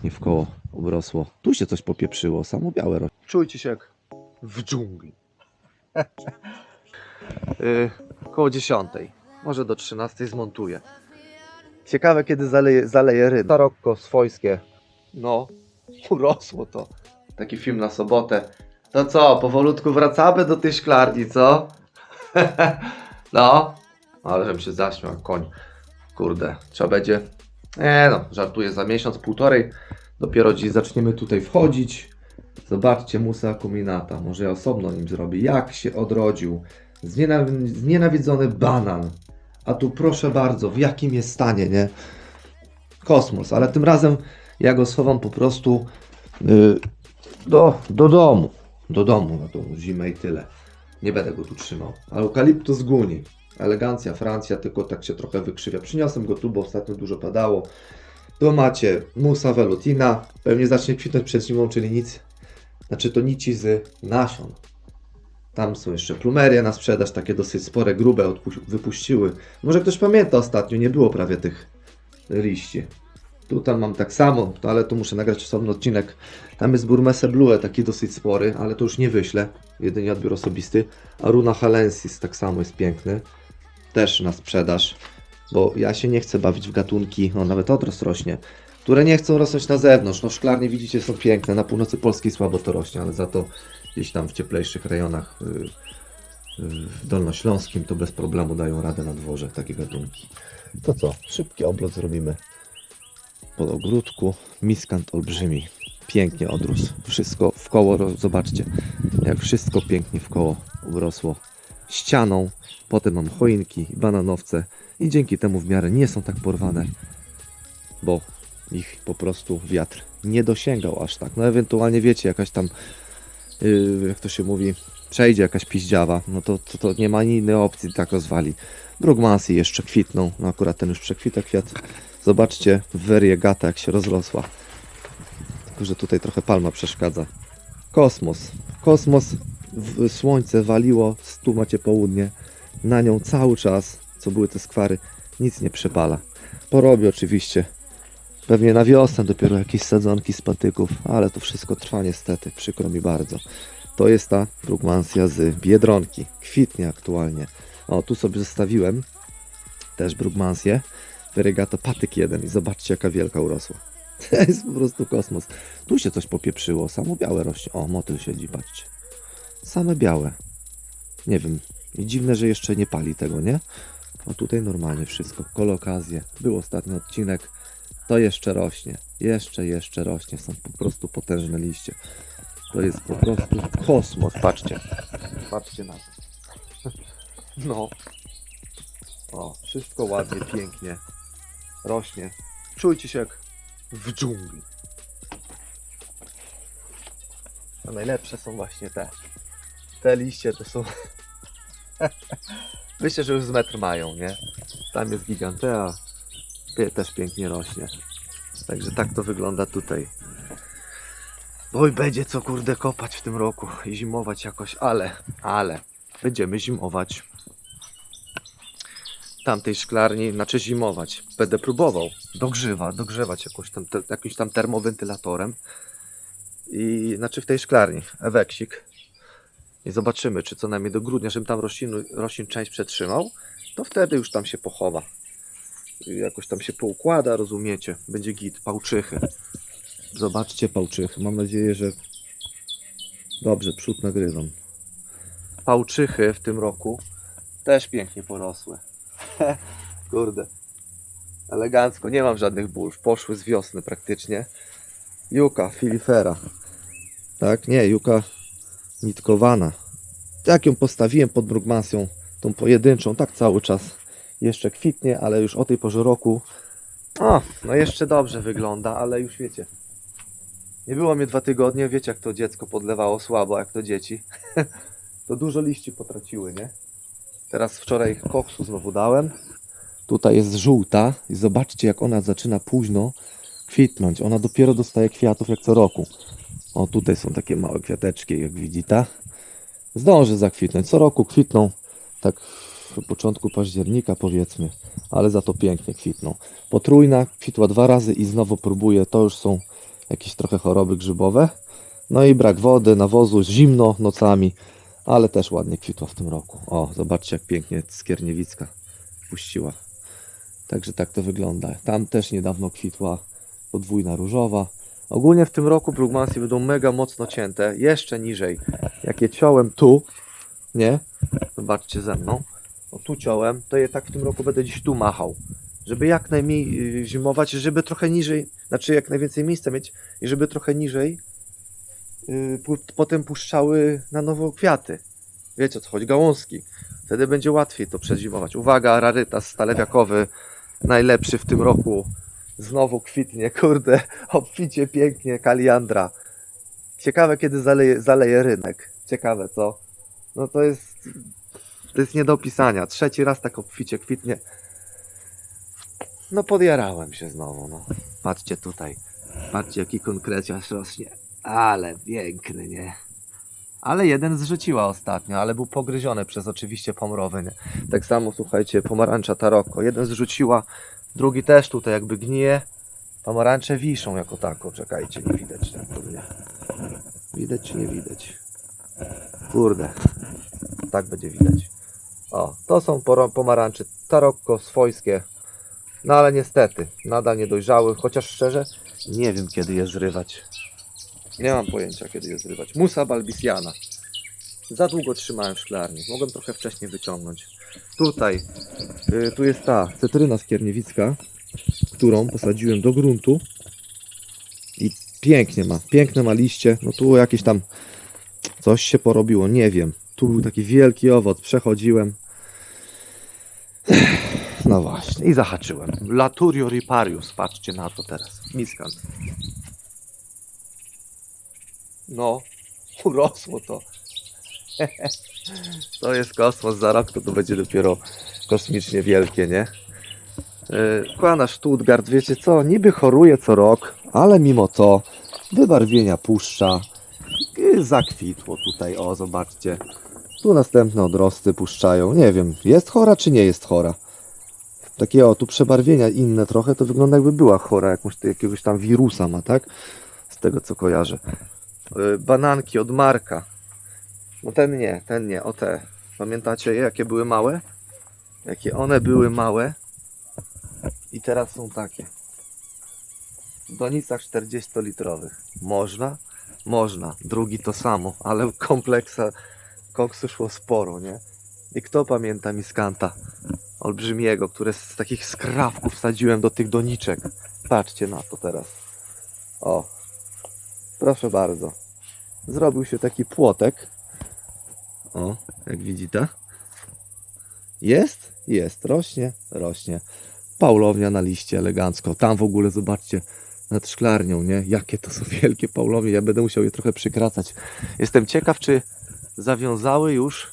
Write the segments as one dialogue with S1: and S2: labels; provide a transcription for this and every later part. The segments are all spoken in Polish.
S1: pięknie w koło obrosło. Tu się coś popieprzyło, samo białe rośnie. Czujcie się jak w dżungli. yy, koło 10. Może do 13 zmontuję. Ciekawe kiedy zaleje, zaleje. Tarokko swojskie. No, urosło to. Taki film na sobotę. To co, powolutku wracamy do tej szklarni, co? no, ale żebym się zaśmiał, koń. Kurde, trzeba będzie. Nie no, żartuję za miesiąc, półtorej. Dopiero dziś zaczniemy tutaj wchodzić. Zobaczcie Musa Kuminata. Może ja osobno nim zrobię. Jak się odrodził. Znienaw- znienawidzony banan. A tu proszę bardzo, w jakim jest stanie, nie? Kosmos, ale tym razem ja go schowam po prostu y, do, do domu. Do domu na tą zimę i tyle. Nie będę go tu trzymał. Eukaliptus guni. Elegancja, Francja, tylko tak się trochę wykrzywia. Przyniosłem go tu, bo ostatnio dużo padało. Tu macie musa velutina. Pewnie zacznie kwitnąć przed zimą, czyli nic. Znaczy to nici z nasion. Tam są jeszcze plumerie na sprzedaż, takie dosyć spore, grube, wypuściły. Może ktoś pamięta ostatnio, nie było prawie tych liści. Tu tam mam tak samo, ale tu muszę nagrać osobny odcinek. Tam jest Burmese Blue, taki dosyć spory, ale to już nie wyślę, jedynie odbiór osobisty. A Runa Halensis tak samo jest piękny, też na sprzedaż, bo ja się nie chcę bawić w gatunki, no nawet odrost rośnie, które nie chcą rosnąć na zewnątrz. No szklarnie widzicie są piękne, na północy Polski słabo to rośnie, ale za to gdzieś tam w cieplejszych rejonach y, y, w Dolnośląskim to bez problemu dają radę na dworze takie gatunki. To co, szybki oblot zrobimy po ogródku. Miskant olbrzymi. Pięknie odrósł. Wszystko w koło, zobaczcie, jak wszystko pięknie w koło urosło ścianą. Potem mam choinki, bananowce i dzięki temu w miarę nie są tak porwane, bo ich po prostu wiatr nie dosięgał aż tak. No ewentualnie wiecie, jakaś tam, yy, jak to się mówi, przejdzie jakaś piździawa, no to, to, to nie ma innej opcji, tak rozwali. Brugmansy jeszcze kwitną, no akurat ten już przekwita kwiat. Zobaczcie wariegata jak się rozrosła. Tylko, że tutaj trochę palma przeszkadza. Kosmos. Kosmos, słońce waliło, tu macie południe. Na nią cały czas, co były te skwary, nic nie przepala. Porobię oczywiście. Pewnie na wiosnę dopiero jakieś sadzonki z patyków, ale to wszystko trwa niestety, przykro mi bardzo. To jest ta brugmansja z Biedronki. Kwitnie aktualnie. O, tu sobie zostawiłem też brugmansję. Veregato patyk jeden i zobaczcie jaka wielka urosła. To jest po prostu kosmos. Tu się coś popieprzyło, samo białe rośnie. O, motyl siedzi, patrzcie. Same białe. Nie wiem. Dziwne, że jeszcze nie pali tego, nie? A tutaj normalnie wszystko. Kolokazje. Był ostatni odcinek. To jeszcze rośnie. Jeszcze, jeszcze rośnie. Są po prostu potężne liście. To jest po prostu kosmos. Patrzcie. Patrzcie na to. No. O, wszystko ładnie, pięknie rośnie. Czujcie się jak w dżungli. A najlepsze są właśnie te. Te liście to są. Myślę, że już z metr mają, nie? Tam jest gigantea. Też pięknie rośnie. Także tak to wygląda tutaj. Oj, będzie co kurde kopać w tym roku i zimować jakoś, ale, ale będziemy zimować tamtej szklarni, znaczy zimować. Będę próbował dogrzewa, dogrzewać jakoś tam, te, jakimś tam termowentylatorem. I znaczy w tej szklarni, eweksik. I zobaczymy, czy co najmniej do grudnia, żebym tam roślin, roślin część przetrzymał, to wtedy już tam się pochowa. Jakoś tam się poukłada, rozumiecie? Będzie git, pałczychy. Zobaczcie pałczychy. Mam nadzieję, że dobrze przód nagrywam. Pałczychy w tym roku też pięknie porosły. Kurde. Elegancko, nie mam żadnych ból. Poszły z wiosny praktycznie. Juka filifera. Tak, nie, juka nitkowana. Tak ją postawiłem pod brugmansją, tą pojedynczą, tak cały czas jeszcze kwitnie, ale już o tej porze roku. O, no jeszcze dobrze wygląda, ale już wiecie. Nie było mnie dwa tygodnie, wiecie jak to dziecko podlewało słabo, jak to dzieci. to dużo liści potraciły, nie? Teraz wczoraj koksu znowu dałem. Tutaj jest żółta i zobaczcie jak ona zaczyna późno kwitnąć. Ona dopiero dostaje kwiatów jak co roku. O tutaj są takie małe kwiateczki jak widzicie. Zdąży zakwitnąć. Co roku kwitną tak w początku października powiedzmy, ale za to pięknie kwitną. Potrójna kwitła dwa razy i znowu próbuje. To już są jakieś trochę choroby grzybowe. No i brak wody, nawozu, zimno nocami, ale też ładnie kwitła w tym roku. O, zobaczcie jak pięknie skierniewicka puściła. Także tak to wygląda. Tam też niedawno kwitła podwójna różowa. Ogólnie w tym roku brugmansy będą mega mocno cięte, jeszcze niżej. Jak je ciąłem tu, nie? Zobaczcie ze mną. O tu ciąłem, to je tak w tym roku będę gdzieś tu machał. Żeby jak najmniej y, zimować, żeby trochę niżej, znaczy jak najwięcej miejsca mieć i żeby trochę niżej y, potem puszczały na nowo kwiaty. Wiecie co chodzi, gałązki. Wtedy będzie łatwiej to przezimować. Uwaga, rarytas stalewiakowy, najlepszy w tym roku. Znowu kwitnie, kurde, obficie pięknie kaliandra. Ciekawe kiedy zaleje, zaleje rynek. Ciekawe co? No to jest, to jest nie do opisania. Trzeci raz tak obficie kwitnie. No podjarałem się znowu, no. Patrzcie tutaj. Patrzcie jaki konkreciarz rośnie. Ale piękny, nie? Ale jeden zrzuciła ostatnio, ale był pogryziony przez oczywiście pomrowy, nie? Tak samo, słuchajcie, pomarańcza taroko. Jeden zrzuciła, drugi też tutaj jakby gnije. Pomarańcze wiszą jako tako. Czekajcie, nie widać tak pewnie. Widać czy nie widać? Kurde. Tak będzie widać. O, to są pomarańcze tarokko swojskie. No ale niestety, nadal niedojrzały, chociaż szczerze, nie wiem kiedy je zrywać. Nie mam pojęcia kiedy je zrywać. Musa balbisiana. Za długo trzymałem w szklarni. Mogłem trochę wcześniej wyciągnąć. Tutaj, y, tu jest ta cytryna skierniewicka, którą posadziłem do gruntu. I pięknie ma, piękne ma liście. No tu jakieś tam coś się porobiło, nie wiem. Tu był taki wielki owoc, przechodziłem. No właśnie, i zahaczyłem. Laturio riparius, patrzcie na to teraz. Miskant. No, urosło to. To jest kosmos, za rok to, to będzie dopiero kosmicznie wielkie, nie? Yy, Kłana Stuttgart, wiecie co, niby choruje co rok, ale mimo to wybarwienia puszcza. Zakwitło tutaj, o zobaczcie. Tu następne odrosty puszczają. Nie wiem, jest chora czy nie jest chora. Takie o, tu przebarwienia inne trochę, to wygląda jakby była chora, jakąś, jakiegoś tam wirusa ma, tak? Z tego co kojarzę. Yy, Bananki od Marka. No ten nie, ten nie, o te. Pamiętacie je, jakie były małe? Jakie one były małe. I teraz są takie. W donicach 40-litrowych. Można? Można. Drugi to samo, ale kompleksa koksu szło sporo, nie? I kto pamięta miskanta olbrzymiego, które z takich skrawków wsadziłem do tych doniczek? Patrzcie na to teraz. O, proszę bardzo. Zrobił się taki płotek. O, jak widzicie. Jest? Jest. Rośnie? Rośnie. Paulownia na liście elegancko. Tam w ogóle zobaczcie nad szklarnią, nie? Jakie to są wielkie paulownie. Ja będę musiał je trochę przykracać. Jestem ciekaw, czy zawiązały już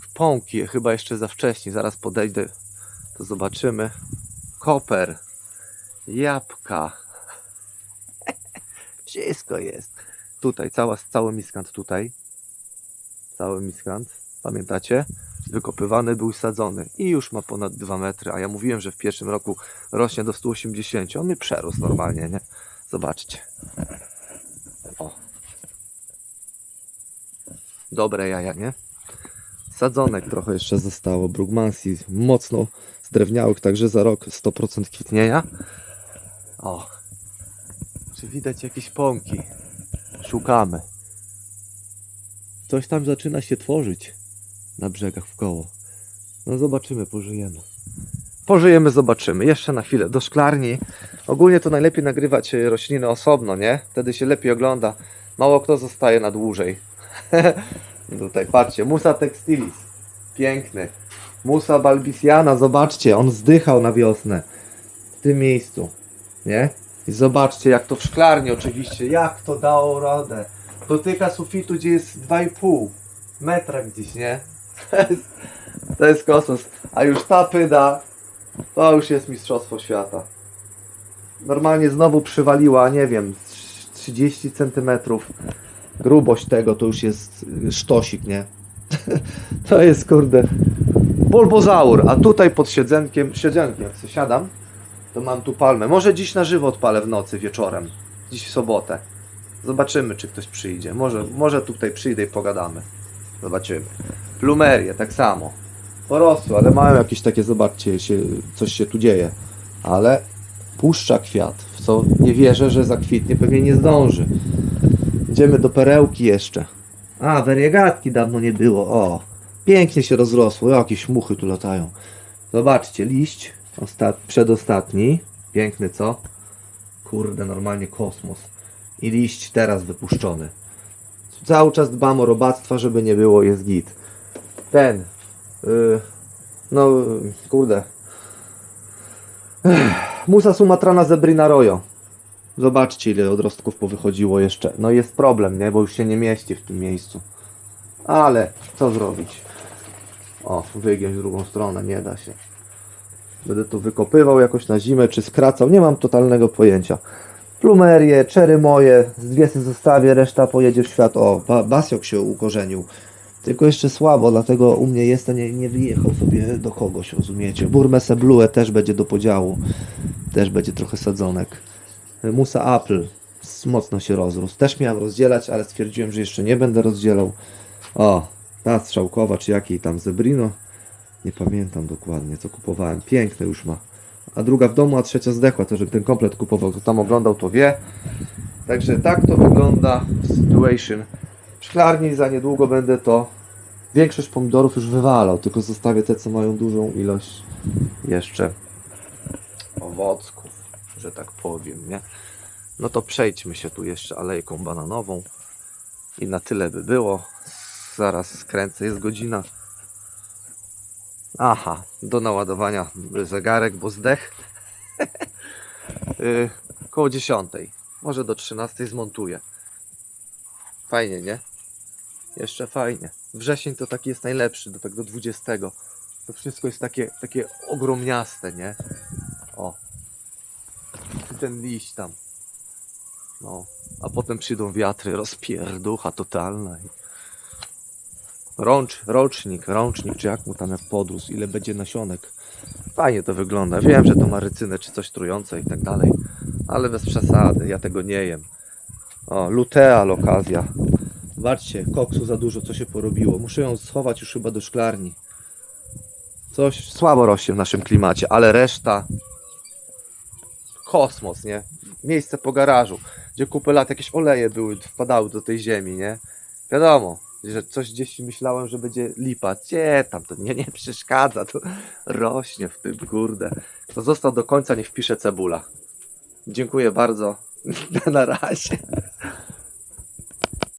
S1: w pąki. Chyba jeszcze za wcześnie. Zaraz podejdę, to zobaczymy. Koper. Jabłka. Wszystko jest. Tutaj, cała, cały miskant tutaj. Cały miskant. Pamiętacie? Wykopywany był sadzony. I już ma ponad 2 metry. A ja mówiłem, że w pierwszym roku rośnie do 180. On mi przerósł normalnie, nie? Zobaczcie. O. Dobre jaja, nie? Sadzonek trochę jeszcze zostało. Brugmansi mocno zdrewniałych, także za rok 100% kwitnienia. O. Czy widać jakieś pąki? Szukamy. Coś tam zaczyna się tworzyć na brzegach w koło. No zobaczymy, pożyjemy. Pożyjemy, zobaczymy. Jeszcze na chwilę do szklarni. Ogólnie to najlepiej nagrywać e, rośliny osobno, nie? Wtedy się lepiej ogląda. Mało kto zostaje na dłużej. Tutaj patrzcie, Musa textilis. Piękny. Musa balbisiana, zobaczcie, on zdychał na wiosnę. W tym miejscu. Nie? I zobaczcie, jak to w szklarni oczywiście, jak to dało radę. Dotyka sufitu, gdzie jest 2,5 metra gdzieś, nie? To jest, kosmos. A już ta pyda, to już jest mistrzostwo świata. Normalnie znowu przywaliła, nie wiem, z 30 centymetrów. Grubość tego to już jest y, sztosik, nie? To jest kurde bulbozaur, a tutaj pod siedzenkiem, siedzenkiem, jak siadam, to mam tu palmę. Może dziś na żywo odpalę w nocy, wieczorem. dziś w sobotę. Zobaczymy, czy ktoś przyjdzie. Może, może tutaj przyjdę i pogadamy. Zobaczymy. Plumerie, tak samo. Porosły, ale mają jakieś takie, zobaczcie, się, coś się tu dzieje. Ale puszcza kwiat, w co nie wierzę, że zakwitnie, pewnie nie zdąży. Idziemy do perełki jeszcze. A, weriegatki dawno nie było. O, pięknie się rozrosło. Jakieś muchy tu latają. Zobaczcie, liść ostat... przedostatni. Piękny, co? Kurde, normalnie kosmos. I liść teraz wypuszczony. Cały czas dbam o robactwa, żeby nie było, jest git. Ten. Yy, no, kurde. Ech, Musa sumatrana zebrina rojo. Zobaczcie, ile odrostków powychodziło jeszcze. No jest problem, nie? Bo już się nie mieści w tym miejscu. Ale co zrobić? O, wygiąć w drugą stronę, nie da się. Będę to wykopywał jakoś na zimę, czy skracał, nie mam totalnego pojęcia. Plumerie, czery moje, z dwie sobie zostawię, reszta pojedzie w świat. O, ba Basiok się ukorzenił. Tylko jeszcze słabo, dlatego u mnie jest, nie, nie wyjechał sobie do kogoś, rozumiecie. Burmese Blue też będzie do podziału. Też będzie trochę sadzonek. Musa Apple mocno się rozrósł. Też miałem rozdzielać, ale stwierdziłem, że jeszcze nie będę rozdzielał. O, ta strzałkowa, czy jakiej tam Zebrino. Nie pamiętam dokładnie, co kupowałem. Piękne już ma. A druga w domu, a trzecia zdechła. To, żebym ten komplet kupował, kto tam oglądał, to wie. Także tak to wygląda situation. W szklarni za niedługo będę to. Większość pomidorów już wywalał, tylko zostawię te, co mają dużą ilość jeszcze owocków, że tak powiem, nie? No to przejdźmy się tu jeszcze alejką bananową i na tyle by było. Zaraz skręcę, jest godzina. Aha, do naładowania zegarek, bo zdech. yy, koło 10. Może do 13 zmontuję. Fajnie, nie? Jeszcze fajnie. Wrzesień to taki jest najlepszy, do tego 20. To wszystko jest takie, takie ogromniaste, nie? O. I ten liść tam. No. A potem przyjdą wiatry, rozpierducha totalna. i- Rącz, rocznik, rącznik, czy jak mu tam jak podrósł, ile będzie nasionek. Fajnie to wygląda. Wiem, że to ma rycynę czy coś trujące i tak dalej, ale bez przesady, ja tego nie jem. O, luteal okazja. Zobaczcie, koksu za dużo, co się porobiło. Muszę ją schować już chyba do szklarni. Coś słabo rośnie w naszym klimacie, ale reszta kosmos, nie? Miejsce po garażu, gdzie kupę lat jakieś oleje były, wpadały do tej ziemi, nie? Wiadomo, że coś gdzieś myślałem, że będzie lipa. Gdzie tam, to nie, nie przeszkadza, to rośnie w tym, kurde. Kto został do końca, niech wpisze cebula. Dziękuję bardzo. Na razie.